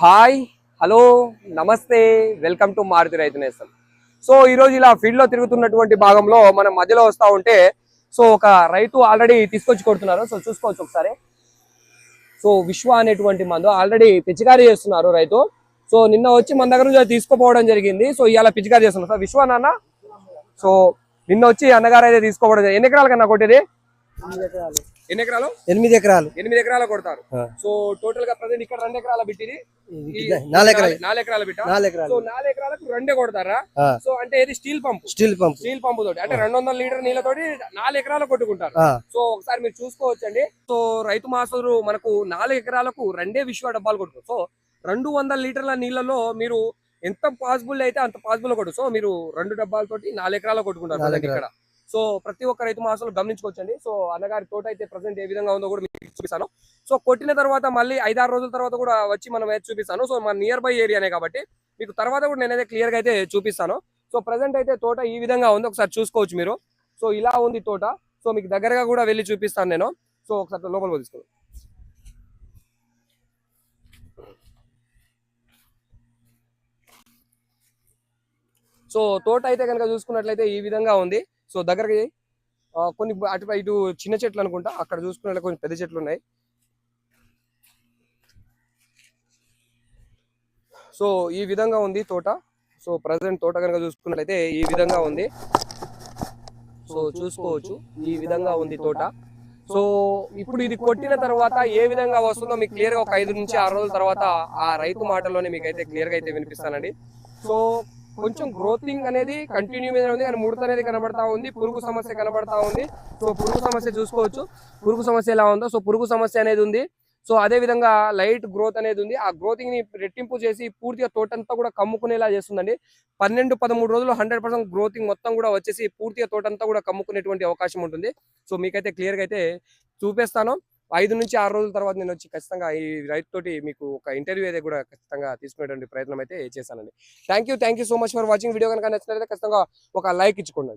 Hi hello namaste welcome to Maruthi Raithu Nestham so ఈరోజు ఇలా ఫీల్డ్లో తిరుగుతున్నటువంటి భాగంలో మనం మధ్యలో వస్తా ఉంటే సో ఒక రైతు ఆల్రెడీ తీసుకొచ్చి కొడుతున్నారు. సో చూసుకోవచ్చు ఒకసారి. సో విశ్వ అనేటువంటి మందు ఆల్రెడీ పిచికారీ చేస్తున్నారు రైతు. సో నిన్న వచ్చి మన దగ్గర నుంచి తీసుకోపోవడం తీసుకుపోవడం జరిగింది. సో ఇవాళ పిచికారీ చేస్తున్నారు. సార్ విశ్వ నాన్న సో నిన్న వచ్చి అన్నగారు అయితే తీసుకోవడం ఎన్ని ఎకరాల కన్నా కొట్టేది? ఎన్ని ఎకరాలు? ఎనిమిది ఎకరాలు. ఎనిమిది ఎకరాలు కొడతారు. సో టోటల్గా ప్రజెంట్ ఇక్కడ రెండు ఎకరాల బిట్టిది నాలుగు ఎకరాలు. నాలుగు ఎకరాల బిట్ట నాలుగు సో ఎకరాలు నాలుగు ఎకరాలకు రెండే కొడతారా. సో అంటే ఇది steel pump. Steel pump. Steel pump తోటి. అంటే రెండు వందల లీటర్ నీళ్ళతోటి నాలుగు ఎకరాలు కొట్టుకుంటారు. సో ఒకసారి మీరు చూసుకోవచ్చండి. సో రైతు మాసరు మనకు నాలుగు ఎకరాలకు రెండే విశ్వ డబ్బాలు కొట్టు సో రెండు వందల లీటర్ల నీళ్ళలో మీరు ఎంత పాసిబుల్ అయితే అంత పాసిబుల్ కొట్టు సో మీరు రెండు డబ్బాలతోటి నాలుగు ఎకరాలు కొట్టుకుంటారు ఇక్కడ. సో ప్రతి ఒక్క రైతు మాసాలు గమనించుకోవచ్చండి. సో అన్నగారి తోట అయితే ప్రజెంట్ ఏ విధంగా ఉందో కూడా మీకు చూపిస్తాను. సో కొట్టిన తర్వాత మళ్ళీ ఐదారు రోజుల తర్వాత కూడా వచ్చి మనం అయితే చూపిస్తాను. సో మన నియర్ బై ఏరియానే కాబట్టి మీకు తర్వాత కూడా నేనైతే క్లియర్గా అయితే చూపిస్తాను. సో ప్రజెంట్ అయితే తోట ఈ విధంగా ఉంది ఒకసారి చూసుకోవచ్చు మీరు. సో ఇలా ఉంది తోట. సో మీకు దగ్గరగా కూడా వెళ్ళి చూపిస్తాను నేను. సో ఒకసారి లోపల తీసుకోండి. సో తోట అయితే కనుక చూసుకున్నట్లయితే ఈ విధంగా ఉంది. సో దగ్గరకి కొన్ని అటు ఇటు చిన్న చెట్లు అనుకుంటా. అక్కడ చూసుకున్నట్లయితే కొన్ని పెద్ద చెట్లు ఉన్నాయి. సో ఈ విధంగా ఉంది తోట. సో ప్రజెంట్ తోట కనుక చూసుకున్నట్లయితే ఈ విధంగా ఉంది. సో చూసుకోవచ్చు. ఈ విధంగా ఉంది తోట. సో ఇప్పుడు ఇది కొట్టిన తర్వాత ఏ విధంగా వస్తుందో మీకు క్లియర్గా ఒక ఐదు నుంచి ఆరు రోజుల తర్వాత ఆ రైతు మాటల్లోనే మీకు అయితే క్లియర్గా అయితే వినిపిస్తానండి. సో కొంచెం గ్రోతింగ్ అనేది కంటిన్యూ మీద ఉంది. కానీ ముడత అనేది కనబడతా ఉంది. పురుగు సమస్య కనబడతా ఉంది. సో పురుగు సమస్య చూసుకోవచ్చు. పురుగు సమస్య ఎలా ఉందో. సో పురుగు సమస్య అనేది ఉంది. సో అదే విధంగా లైట్ గ్రోత్ అనేది ఉంది. ఆ గ్రోతింగ్ని రెట్టింపు చేసి పూర్తిగా తోటంతా కూడా కమ్ముకునేలా చేస్తుందండి. పన్నెండు పదమూడు రోజులు హండ్రెడ్ పర్సెంట్ గ్రోతింగ్ మొత్తం కూడా వచ్చేసి పూర్తిగా తోటంతా కూడా కమ్ముకునేటువంటి అవకాశం ఉంటుంది. సో మీకైతే క్లియర్గా అయితే చూపిస్తాను. ఐదు నుంచి ఆరు రోజుల తర్వాత నేను వచ్చి ఖచ్చితంగా ఈ రైతు తోటి మీకు ఒక ఇంటర్వ్యూ అయితే కూడా ఖచ్చితంగా తీసుకునేటువంటి ప్రయత్నం అయితే చేశానండి. Thank you thank you so much for watching video కనుక నచ్చినట్లయితే ఖచ్చితంగా ఒక లైక్ ఇచ్చుకోండి.